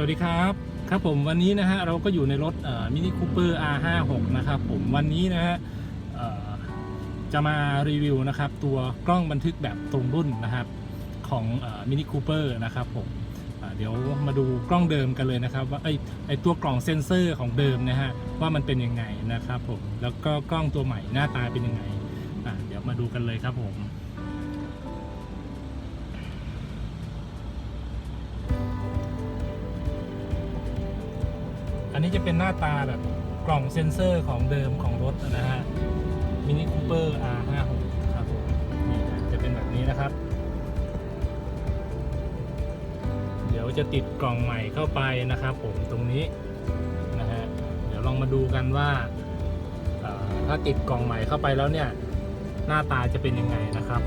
สวัสดีครับ ครับผมวันนี้นะฮะเราก็อยู่ในรถมินิคูเปอร์ R56 นะครับผมวันนี้นะฮะจะมารีวิวนะครับตัวกล้องบันทึกแบบตรงรุ่นนะครับของมินิคูเปอร์นะครับผมเดี๋ยวมาดูกล้องเดิมกันเลยนะครับว่าไอไอตัวกล่องเซ็นเซอร์ของเดิมนะฮะว่ามันเป็นยังไงนะครับผมแล้วก็กล้องตัวใหม่หน้าตาเป็นยังไงเดี๋ยวมาดูกันเลยครับผม อันนี้จะเป็นหน้าตาแบบกล่องเซ็นเซอร์ของเดิมของรถนะฮะมินิคูเปอร์ R56 ครับผมนี่จะเป็นแบบนี้นะครับ เดี๋ยวจะติดกล่องใหม่เข้าไปนะครับผมตรงนี้นะฮะเดี๋ยวลองมาดูกันว่า ถ้าติดกล่องใหม่เข้าไปแล้วเนี่ย หน้าตาจะเป็นยังไงนะครับ